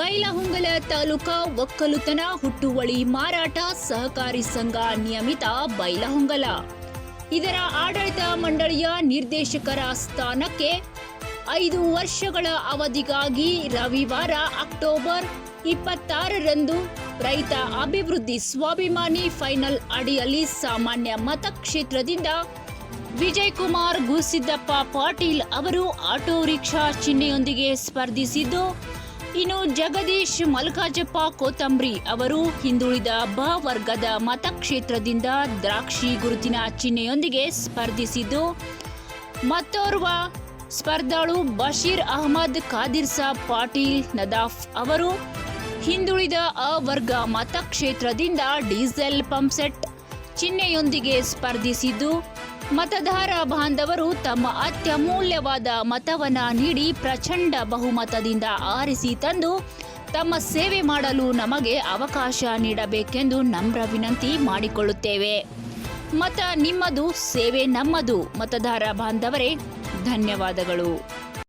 ಬೈಲಹೊಂಗಲ ತಾಲೂಕಾ ಒಕ್ಕಲುತನ ಹುಟ್ಟುವಳಿ ಮಾರಾಟ ಸಹಕಾರಿ ಸಂಘ ನಿಯಮಿತ ಬೈಲಹೊಂಗಲ. ಇದರ ಆಡಳಿತ ಮಂಡಳಿಯ ನಿರ್ದೇಶಕರ ಸ್ಥಾನಕ್ಕೆ ಐದು ವರ್ಷಗಳ ಅವಧಿಗಾಗಿ ರವಿವಾರ ಅಕ್ಟೋಬರ್ ಇಪ್ಪತ್ತಾರರಂದು ರೈತ ಅಭಿವೃದ್ಧಿ ಸ್ವಾಭಿಮಾನಿ ಫೈನಲ್ ಅಡಿಯಲ್ಲಿ ಸಾಮಾನ್ಯ ಮತಕ್ಷೇತ್ರದಿಂದ ವಿಜಯ್ ಕುಮಾರ್ ಗುಸಿದ್ದಪ್ಪ ಪಾಟೀಲ್ ಅವರು ಆಟೋ ರಿಕ್ಷಾ ಚಿಹ್ನೆಯೊಂದಿಗೆ ಸ್ಪರ್ಧಿಸಿದ್ದು ಇನ್ನು ಜಗದೀಶ್ ಮಲ್ಕಾಜಪ್ಪ ಕೋತಂಬ್ರಿ ಅವರು ಹಿಂದುಳಿದ ಬ ವರ್ಗದ ಮತಕ್ಷೇತ್ರದಿಂದ ದ್ರಾಕ್ಷಿ ಗುರುತಿನ ಚಿಹ್ನೆಯೊಂದಿಗೆ ಸ್ಪರ್ಧಿಸಿದ್ದು, ಮತ್ತೋರ್ವ ಸ್ಪರ್ಧಾಳು ಬಶೀರ್ ಅಹಮದ್, ಖಾದಿರ್ ಸಾಬ್ ಪಾಟೀಲ್, ನದಾಫ್ ಅವರು ಹಿಂದುಳಿದ ಅ ವರ್ಗ ಮತಕ್ಷೇತ್ರದಿಂದ ಡೀಸೆಲ್ ಪಂಪ್ಸೆಟ್ ಚಿಹ್ನೆಯೊಂದಿಗೆ ಸ್ಪರ್ಧಿಸಿದ್ದು ಮತದಾರ ಬಾಂಧವರು ತಮ್ಮ ಅತ್ಯಮೂಲ್ಯವಾದ ಮತವನ್ನ ನೀಡಿ ಪ್ರಚಂಡ ಬಹುಮತದಿಂದ ಆರಿಸಿ ತಂದು ತಮ್ಮ ಸೇವೆ ಮಾಡಲು ನಮಗೆ ಅವಕಾಶ ನೀಡಬೇಕೆಂದು ನಮ್ರ ವಿನಂತಿ ಮಾಡಿಕೊಳ್ಳುತ್ತೇವೆ. ಮತ ನಿಮ್ಮದು, ಸೇವೆ ನಮ್ಮದು. ಮತದಾರ ಬಾಂಧವರೇ, ಧನ್ಯವಾದಗಳು.